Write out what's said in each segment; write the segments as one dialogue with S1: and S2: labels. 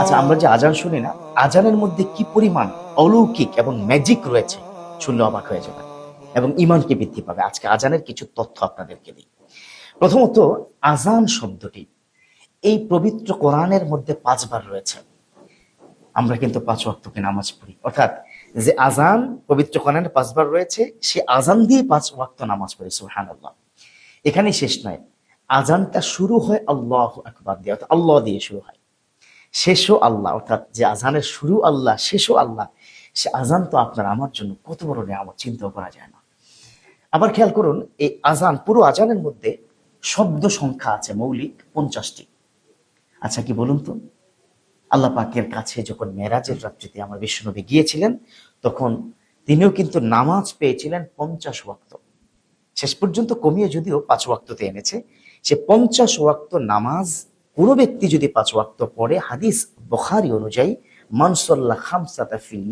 S1: আচ্ছা আমরা যে আজান শুনি না, আজানের মধ্যে কি পরিমাণ অলৌকিক এবং ম্যাজিক রয়েছে শুনলে অবাক হয়ে যাবে এবং ইমানকে বৃদ্ধি পাবে? আজকে আজানের কিছু তথ্য আপনাদেরকে দিই। প্রথমত, আজান শব্দটি এই পবিত্র কোরআনের মধ্যে পাঁচবার রয়েছে। আমরা কিন্তু পাঁচ ওয়াক্তকে নামাজ পড়ি। অর্থাৎ, যে আজান পবিত্র কোরআনের পাঁচবার রয়েছে, সে আজান দিয়ে পাঁচ ওয়াক্ত নামাজ পড়ি সুহান আল্লাহ এখানে শেষ নয়। আজানটা শুরু হয় আল্লাহ আকবার দিয়ে, অর্থাৎ আল্লাহ দিয়ে শুরু হয়। শেষও আল্লাহ, অর্থাৎ যে আজানের শুরু আল্লাহ, শেষও আল্লাহ, সে আজান তো আপনার আমার জন্য কত বড় আমার চিন্তাও করা যায় না। আবার খেয়াল করুন, এই আজান পুরো আজানের মধ্যে শব্দ সংখ্যা আছে, মৌলিক পঞ্চাশটি। আচ্ছা কি বলুন তো? আল্লাহ পাকের কাছে যখন মেরাজের রাত্রিতে আমার বিশ্বনবী গিয়েছিলেন, তখন তিনিও কিন্তু নামাজ পেয়েছিলেন পঞ্চাশ ওয়াক্ত। শেষ পর্যন্ত কমিয়ে যদিও পাঁচ ওয়াক্ততে এনেছে, সে পঞ্চাশ ওয়াক্ত নামাজ কোনো ব্যক্তি যদি পাঁচ ওয়াক্ত পড়ে, হাদিস বখারি অনুযায়ী মানসল্লাহ খামসাতা ফিল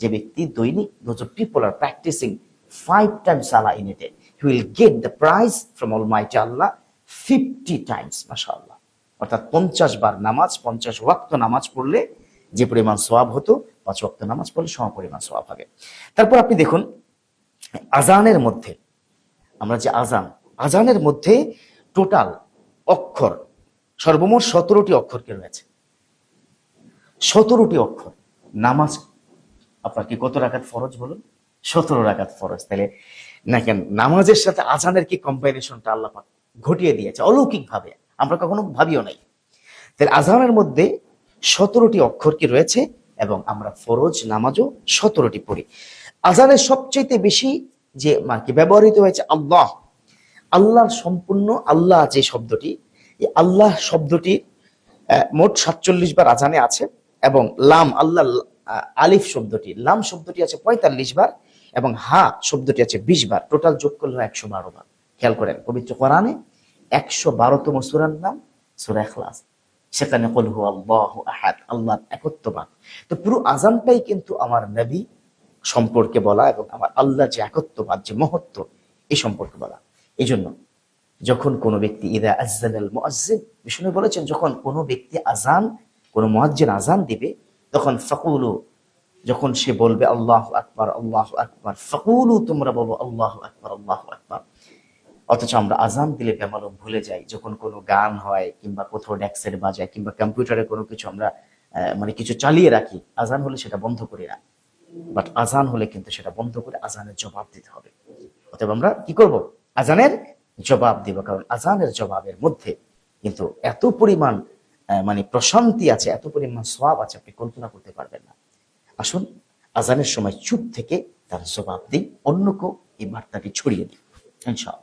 S1: যে ব্যক্তি দৈনিক people are practicing five times salah in a day, he will get the prize from almighty allah 50 times মাশাআল্লাহ অর্থাৎ পঞ্চাশ বার নামাজ, পঞ্চাশ ওয়াক্ত নামাজ পড়লে যে পরিমাণ সোয়াব হতো, পাঁচ ওয়াক্ত নামাজ পড়লে সম পরিমাণ সোয়াব হবে। তারপর আপনি দেখুন আজানের মধ্যে আমরা যে আজান আজানের মধ্যে টোটাল অক্ষর, সর্বমোট সতেরোটি অক্ষরকে রয়েছে। সতেরোটি অক্ষর। নামাজ, আপনার কি কত রাখাত ফরজ বলুন? সতেরো রাখাত ফরজ। তাহলে না কেন নামাজের সাথে আজানের কি কম্বাইনেশনটা আল্লাহ ঘটিয়ে দিয়েছে অলৌকিক ভাবে আমরা কখনো ভাবিও নাই। তাহলে আজানের মধ্যে সতেরোটি অক্ষর কি রয়েছে? এবং আমরা ফরজ নামাজও সতেরোটি পড়ি। আজানের সবচেয়ে বেশি যে মা কি ব্যবহৃত হয়েছে? আল্লাহ। আল্লাহর সম্পূর্ণ আল্লাহ যে শব্দটি। এই আল্লাহ শব্দটি মোট সাতচল্লিশ বার আজানে আছে এবং লাম আল্লাহ আলিফ শব্দটি। লাম শব্দটি আছে পঁয়তাল্লিশ বার এবং হা শব্দটি আছে বিশ বার। টোটাল যোগ করলে একশো বারো বার। খেয়াল করেন, পবিত্র কোরআনে একশো বারোতম সুরার নাম সুরা এখলাস সেখানে কল হু আল্লাহ আহাদ আল্লাহ একত্ববাদ। তো পুরো আজানটাই কিন্তু আমার নবী সম্পর্কে বলা এবং আমার আল্লাহ যে একত্ববাদ, যে মহত্ব, এই সম্পর্কে বলা। এই জন্য যখন কোনো ব্যক্তি ইদা আজান আল মুআজ্জিন, বিষ্ণু বলেছেন, যখন কোনো ব্যক্তি আজান কোনো মুয়াজ্জিন আজান দিবে, তখন ফাকুলু, যখন সে বলবে আল্লাহ আকবার আল্লাহ আকবার, ফাকুলু তোমরা বলো আল্লাহ আকবার আল্লাহ আকবার। অথচ আমরা আজান দিলে বেমালুম ভুলে যাই। যখন কোনো গান হয় কিংবা কোথাও ডেক্সের বাজায় কিংবা কম্পিউটারে কোনো কিছু আমরা মানে কিছু চালিয়ে রাখি আজান হলে সেটা বন্ধ করি না। বাট আজান হলে কিন্তু সেটা বন্ধ করে আজানের জবাব দিতে হবে। অতএব আমরা কি করব? আজানের জবাব দিব, কারণ আজানের জবাবের মধ্যে কিন্তু এত পরিমাণ মানে প্রশান্তি আছে, এত পরিমাণ সবাব আছে, আপনি কল্পনা করতে পারবেন না। আসুন, আজানের সময় চুপ থেকে তার জবাব দিই, অন্য কেউ এই বার্তাটি ছড়িয়ে দিই ইনশাআল্লাহ।